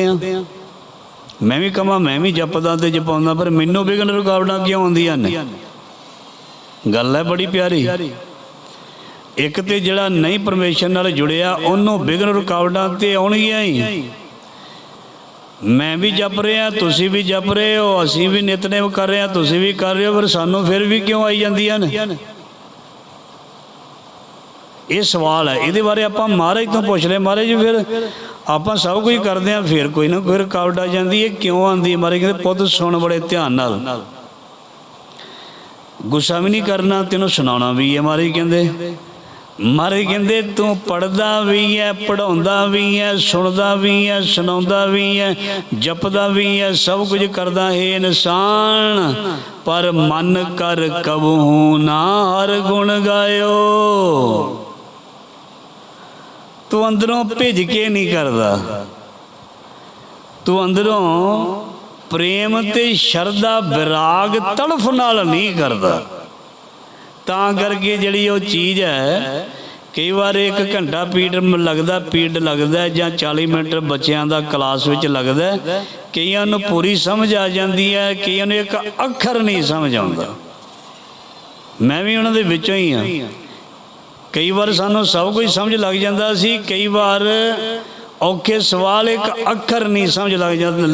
ਆ ਮੈਂ ਵੀ ਕਮਾ ਮੈਂ ਵੀ ਜਪਦਾ ਤੇ ਜਪਾਉਂਦਾ, ਪਰ ਮੈਨੂੰ ਵਿਗਨ ਰੁਕਾਵਟਾਂ ਕਿਉਂ ਆਉਂਦੀਆਂ ਨੇ। ਗੱਲ ਹੈ ਬੜੀ ਪਿਆਰੀ। ਇੱਕ ਤੇ ਜਿਹੜਾ ਨਹੀਂ ਪਰਮੇਸ਼ਰ ਨਾਲ ਜੁੜਿਆ, ਉਹਨੂੰ ਵਿਗਨ ਰੁਕਾਵਟਾਂ ਤੇ ਆਉਣਗੀਆਂ ਹੀ। ਮੈਂ ਵੀ ਜਪ ਰਿਹਾ, ਤੁਸੀਂ ਵੀ ਜਪ ਰਹੇ ਹੋ, ਅਸੀਂ ਵੀ ਨਿਤਨੇਮ ਕਰ ਰਹੇ ਹਾਂ, ਤੁਸੀਂ ਵੀ ਕਰ ਰਹੇ ਹੋ, ਪਰ ਸਾਨੂੰ ਫਿਰ ਵੀ ਕਿਉਂ ਆਈ ਜਾਂਦੀਆਂ ਨੇ? ਇਹ ਸਵਾਲ ਹੈ, ਇਹਦੇ ਬਾਰੇ ਆਪਾਂ ਮਹਾਰਾਜ ਤੋਂ ਪੁੱਛ ਰਹੇ ਮਹਾਰਾਜ ਜੀ, ਫਿਰ ਆਪਾਂ ਸਭ ਕੁਝ ਕਰਦੇ ਆ ਫਿਰ ਕੋਈ ਨਾ ਕੋਈ ਰੁਕਾਵਟ ਆ ਜਾਂਦੀ ਹੈ। ਕਿਉਂ ਆਉਂਦੀ ਹੈ? ਮਹਾਰਾਜ ਕਹਿੰਦੇ, ਪੁੱਤ ਸੁਣ ਬੜੇ ਧਿਆਨ ਨਾਲ। ਗੁੱਸਾ ਵੀ ਨਹੀਂ ਕਰਨਾ, ਤੈਨੂੰ ਸੁਣਾਉਣਾ ਵੀ ਹੈ ਮਹਾਰਾਜ ਕਹਿੰਦੇ। ਮਹਾਰਾਜ ਕਹਿੰਦੇ, ਤੂੰ ਪੜਦਾ ਵੀ ਹੈ ਪੜਾਉਂਦਾ ਵੀ ਹੈ, ਸੁਣਦਾ ਵੀ ਹੈ, ਸੁਣਾਉਂਦਾ ਵੀ ਹੈ, ਜਪਦਾ ਵੀ ਹੈ, ਸਭ ਕੁਝ ਕਰਦਾ ਹੈ ਇਨਸਾਨ। ਪਰ ਮਨ ਕਰ ਕਬਹੂ ਨਾ ਹਰ ਗੁਣ ਗਾਇਓ। ਤੂੰ ਅੰਦਰੋਂ ਭਿੱਜ ਕੇ ਨਹੀਂ ਕਰਦਾ। ਤੂੰ ਅੰਦਰੋਂ ਪ੍ਰੇਮ ਤੇ ਸ਼ਰਧਾ, ਵਿਰਾਗ, ਤੜਫ ਨਾਲ ਨਹੀਂ ਕਰਦਾ। ਤਾਂ ਕਰਕੇ ਜਿਹੜੀ ਉਹ ਚੀਜ਼ ਹੈ, ਕਈ ਵਾਰ ਇੱਕ ਘੰਟਾ ਪੀੜ ਲੱਗਦਾ ਪੀੜ ਲੱਗਦਾ ਜਾਂ 40 ਮਿੰਟ ਬੱਚਿਆਂ ਦਾ ਕਲਾਸ ਵਿੱਚ ਲੱਗਦਾ ਕਈਆਂ ਨੂੰ ਪੂਰੀ ਸਮਝ ਆ ਜਾਂਦੀ ਹੈ, ਕਈਆਂ ਨੂੰ ਇੱਕ ਅੱਖਰ ਨਹੀਂ ਸਮਝ ਆਉਂਦਾ। ਮੈਂ ਵੀ ਉਹਨਾਂ ਦੇ ਵਿੱਚੋਂ ਹੀ ਹਾਂ। ਕਈ ਵਾਰ ਸਾਨੂੰ ਸਭ ਕੁਝ ਸਮਝ ਲੱਗ ਜਾਂਦਾ ਸੀ, ਕਈ ਵਾਰ ਔਖੇ ਸਵਾਲ ਇੱਕ ਅੱਖਰ ਨਹੀਂ ਸਮਝ ਲੱਗ ਜਾਂਦਾ